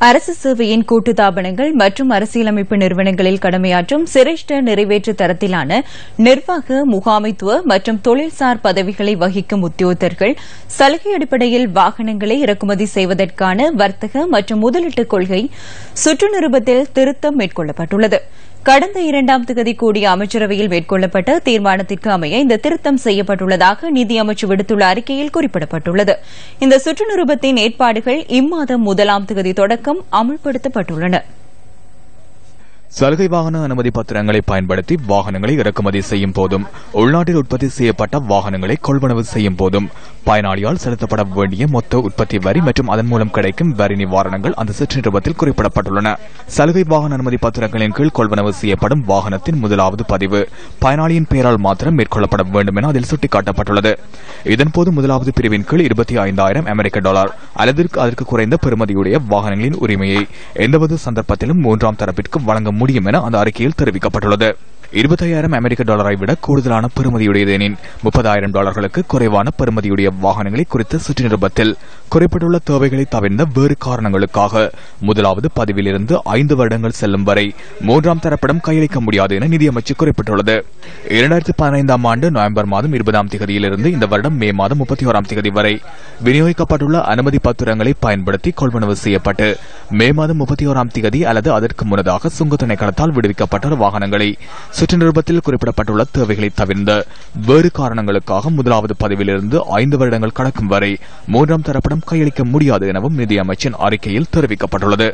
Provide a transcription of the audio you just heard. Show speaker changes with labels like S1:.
S1: அரசு சேவையின் கூட்டுத்தாபனங்கள் மற்றும் அரசியலமைப்பு நிறுவனங்களில் கடமையாற்றும் சிரேஷ்ட நிறைவேற்று தரத்திலான நிர்வாக முகாமைத்துவ மற்றும் தொழில்சார் பதவிகளை வகிக்கும் உத்தியோகத்தர்கள் சலுகை அடிப்படையில் வாகனங்களை இறக்குமதி செய்வதற்கான வர்த்தக மற்றும் முதலீட்டு கொள்கை சுற்று நிருபத்தில் திருத்தம் மேற்கொள்ளப்பட்டுள்ளது. கடந்த இரண்டாம் தேதி கூடிய அமைச்சரவையில் மேற்கொள்ளப்பட்ட தீர்மானத்திற்கு அமைய இந்த திருத்தம் செய்யப்பட்டுள்ளதாக நிதியமைச்சு விடுத்துள்ள அறிக்கையில் குறிப்பிடப்பட்டுள்ளது. இந்த சுற்று நிருபத்தின் ஏற்பாடுகள் இம்மாதம் முதலாம் தேதி தொடக்கம் அமல்படுத்தப்பட்டுள்ளன.
S2: சலுகை வாகன அனுமதி பத்திரங்களை பயன்படுத்தி வாகனங்களை இறக்குமதி செய்யும் போதும் உள்நாட்டில் உற்பத்தி செய்யப்பட்ட வாகனங்களை கொள்வனவு செய்யும் போதும் பயனாளியால் செலுத்தப்பட வேண்டிய மொத்த உற்பத்தி வரி மற்றும் அதன் மூலம் கிடைக்கும் வரி நிவாரணங்கள் அந்த சிற்றிருப்பத்தில் குறிப்பிடப்பட்டுள்ளன. சலுகை வாகன அனுமதி பத்திரங்களின் கீழ் கொள்வனவு செய்யப்படும் வாகனத்தின் முதலாவது பதிவு பயனாளியின் பெயரால் மாத்திரம் மேற்கொள்ளப்பட வேண்டும் என அதில் சுட்டிக்காட்டப்பட்டுள்ளது. இதன்போது முதலாவது பிரிவின் கீழ் இருபத்தி ஐந்தாயிரம் அமெரிக்க டாலர் அல்லது அதற்கு குறைந்த பெறுமதியுடைய வாகனங்களின் உரிமையை எந்தவொரு சந்தர்ப்பத்திலும் மூன்றாம் தரப்பிற்கு வழங்க முடியும் என அந்த அறிக்கையில் தெரிவிக்கப்பட்டுள்ளது. இருபத்தாயிரம் அமெரிக்க டாலரை விட கூடுதலான பெறுமதியுடையது எனின் முப்பதாயிரம் டாலர்களுக்கு குறைவான பெறுமதியுடைய வாகனங்களை குறித்த சுற்றுநிருபத்தில் குறிப்பிட்டுள்ள தேவைகளை தவிர்ந்த வேறு காரணங்களுக்காக முதலாவது பதிவிலிருந்து ஐந்து வருடங்கள் செல்லும் வரை மூன்றாம் தரப்படம் கையளிக்க முடியாது என நிதியமைச்சர் குறிப்பிட்டுள்ளது. இரண்டாயிரத்தி பதினைந்தாம் ஆண்டு நவம்பர் மாதம் இருபதாம் தேதியிலிருந்து இந்த வருடம் மே மாதம் முப்பத்தி ஓராம் தேதி வரை விநியோகிக்கப்பட்டுள்ள அனுமதி பத்திரங்களை பயன்படுத்தி கொள்வனவு செய்யப்பட்டு மே மாதம் முப்பத்தி ஓராம் தேதி அல்லது அதற்கு முன்னதாக சுங்க திணைக்களத்தால் விடுவிக்கப்பட்ட வாகனங்களை சுற்று நிருபத்தில் குறிப்பிடப்பட்டுள்ள தேவைகளை தவிர்ந்த வேறு காரணங்களுக்காக முதலாவது பதவியிலிருந்து ஐந்து வருடங்கள் கடக்கும் வரை மூன்றாம் தரப்படம் கையளிக்க முடியாது எனவும் நிதியமைச்சின் அறிக்கையில் தெரிவிக்கப்பட்டுள்ளது.